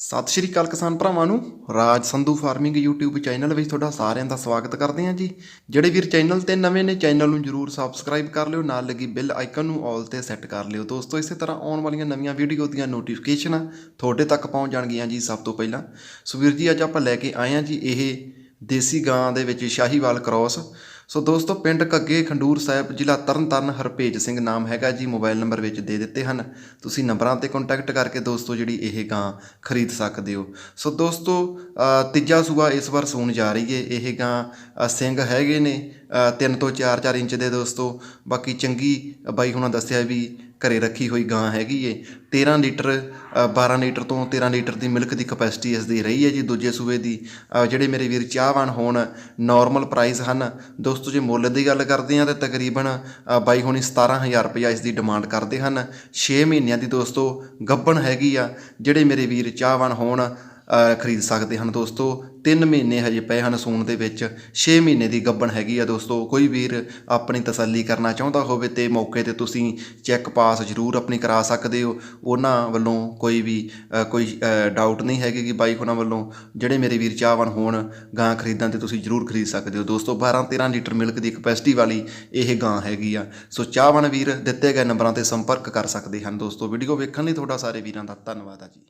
ਸਤਿ ਸ਼੍ਰੀ ਅਕਾਲ ਕਿਸਾਨ ਭਰਾਵਾਂ ਨੂੰ। Raj Sandhu farming YouTube channel ਵਿੱਚ ਤੁਹਾਡਾ ਸਾਰਿਆਂ ਦਾ ਸਵਾਗਤ ਕਰਦੇ ਹਾਂ ਜੀ। ਜਿਹੜੇ ਵੀਰ ਚੈਨਲ ਤੇ ਨਵੇਂ ਨੇ, ਚੈਨਲ ਨੂੰ ਜਰੂਰ ਸਬਸਕ੍ਰਾਈਬ ਕਰ ਲਿਓ, ਨਾਲ ਲੱਗੀ ਬਿੱਲ ਆਈਕਨ ਨੂੰ ਆਲ ਤੇ ਸੈੱਟ ਕਰ ਲਿਓ। ਦੋਸਤੋ, ਇਸੇ ਤਰ੍ਹਾਂ ਆਉਣ ਵਾਲੀਆਂ ਨਵੀਆਂ ਵੀਡੀਓ ਦੀਆਂ ਨੋਟੀਫਿਕੇਸ਼ਨਾਂ ਤੁਹਾਡੇ ਤੱਕ ਪਹੁੰਚ ਜਾਣਗੀਆਂ ਜੀ ਸਭ ਤੋਂ ਪਹਿਲਾਂ। ਸੋ ਵੀਰ ਜੀ, ਅੱਜ ਆਪਾਂ ਲੈ ਕੇ ਆਏ ਹਾਂ ਜੀ ਇਹ ਦੇਸੀ ਗਾਂ ਦੇ ਵਿੱਚ ਸ਼ਾਹੀਵਾਲ ਕ੍ਰਾਸ ਸੋ ਦੋਸਤੋ, ਪਿੰਡ ਘੱਗੇ ਖੰਡੂਰ ਸਾਹਿਬ, ਜ਼ਿਲ੍ਹਾ ਤਰਨਤਾਰਨ, ਹਰਪੇਜ ਸਿੰਘ ਨਾਮ ਹੈਗਾ ਜੀ, ਮੋਬਾਈਲ ਨੰਬਰ ਵਿੱਚ ਦੇ ਦਿੱਤੇ ਹਨ। ਤੁਸੀਂ ਨੰਬਰਾਂ ਤੇ ਕੰਟੈਕਟ ਕਰਕੇ ਦੋਸਤੋ, ਜਿਹੜੀ ਇਹ ਗਾਂ ਖਰੀਦ ਸਕਦੇ ਹੋ। ਸੋ ਦੋਸਤੋ ਤੀਜਾ ਸੂਆ ਇਸ ਵਾਰ ਸੂਣ ਜਾ ਰਹੀ ਹੈ ਇਹ ਗਾਂ ਸਿੰਘ ਹੈਗੇ ਨੇ। ਤਿੰਨ ਤੋਂ 4-4 ਇੰਚ ਦੇ ਦੋਸਤੋ। ਬਾਕੀ ਚੰਗੀ ਬਾਈ ਹੁਣਾਂ ਦੱਸਿਆ ਵੀ ਘਰੇ ਰੱਖੀ ਹੋਈ ਗਾਂ ਹੈਗੀ ਏ। 13 ਲੀਟਰ ਅ, 12 ਲੀਟਰ ਤੋਂ 13 ਲੀਟਰ ਦੀ ਮਿਲਕ ਦੀ ਕਪੈਸਿਟੀ ਇਸ ਦੀ ਰਹੀ ਹੈ ਜੀ ਦੂਜੇ ਸੂਬੇ ਦੀ। ਜਿਹੜੇ ਮੇਰੇ ਵੀਰ ਚਾਹਵਾਨ ਹੋਣ ਨਾਰਮਲ ਪ੍ਰਾਈਸ ਹਨ। ਦੋਸਤੋ ਜੇ ਮੁੱਲ ਦੀ ਗੱਲ ਕਰਦੇ ਹਾਂ ਤਾਂ ਤਕਰੀਬਨ ਬਾਈ ਹੁਣੀ 17000 ਰੁਪਇਆ ਇਸ ਦੀ ਡਿਮਾਂਡ ਕਰਦੇ ਹਨ। 6 ਮਹੀਨਿਆਂ ਦੀ ਦੋਸਤੋ ਗੱਬਣ ਹੈਗੀ ਆ। ਜਿਹੜੇ ਮੇਰੇ ਵੀਰ ਚਾਹਵਾਨ ਹੋਣ ਖਰੀਦ ਸਕਦੇ ਹਨ ਦੋਸਤੋ। 3 ਮਹੀਨੇ ਹਜੇ ਪਏ ਹਨ ਸੂਣ ਦੇ ਵਿੱਚ। 6 ਮਹੀਨੇ ਦੀ ਗੱਬਣ ਹੈਗੀ ਆ ਦੋਸਤੋ। ਕੋਈ ਵੀਰ ਆਪਣੀ ਤਸੱਲੀ ਕਰਨਾ ਚਾਹੁੰਦਾ ਹੋਵੇ ਤੇ ਮੌਕੇ ਤੇ ਤੁਸੀਂ ਚੈੱਕ ਪਾਸ ਜ਼ਰੂਰ ਆਪਣੀ ਕਰਾ ਸਕਦੇ ਹੋ। ਉਹਨਾਂ ਵੱਲੋਂ ਕੋਈ ਵੀ ਕੋਈ ਡਾਊਟ ਨਹੀਂ ਹੈਗੀ ਕਿ ਬਾਈ ਉਹਨਾਂ ਵੱਲੋਂ ਜਿਹੜੇ ਮੇਰੇ ਵੀਰ ਚਾਹਵਾਨ ਹੋਣ, ਗਾਂ ਖਰੀਦਣ ਤੇ ਤੁਸੀਂ ਜ਼ਰੂਰ ਖਰੀਦ ਸਕਦੇ ਹੋ। ਦੋਸਤੋ 12 13 ਲੀਟਰ ਮਿਲਕ ਦੀ ਕਪੈਸਿਟੀ ਵਾਲੀ ਇਹ ਗਾਂ ਹੈਗੀ ਆ। ਸੋ ਚਾਹਵਾਨ ਵੀਰ ਦਿੱਤੇ ਗਏ ਨੰਬਰਾਂ ਤੇ ਸੰਪਰਕ ਕਰ ਸਕਦੇ ਹਨ ਦੋਸਤੋ। ਵੀਡੀਓ ਵੇਖਣ ਲਈ ਤੁਹਾਡਾ ਸਾਰੇ ਵੀਰਾਂ ਦਾ ਧੰਨਵਾਦ ਆ ਜੀ।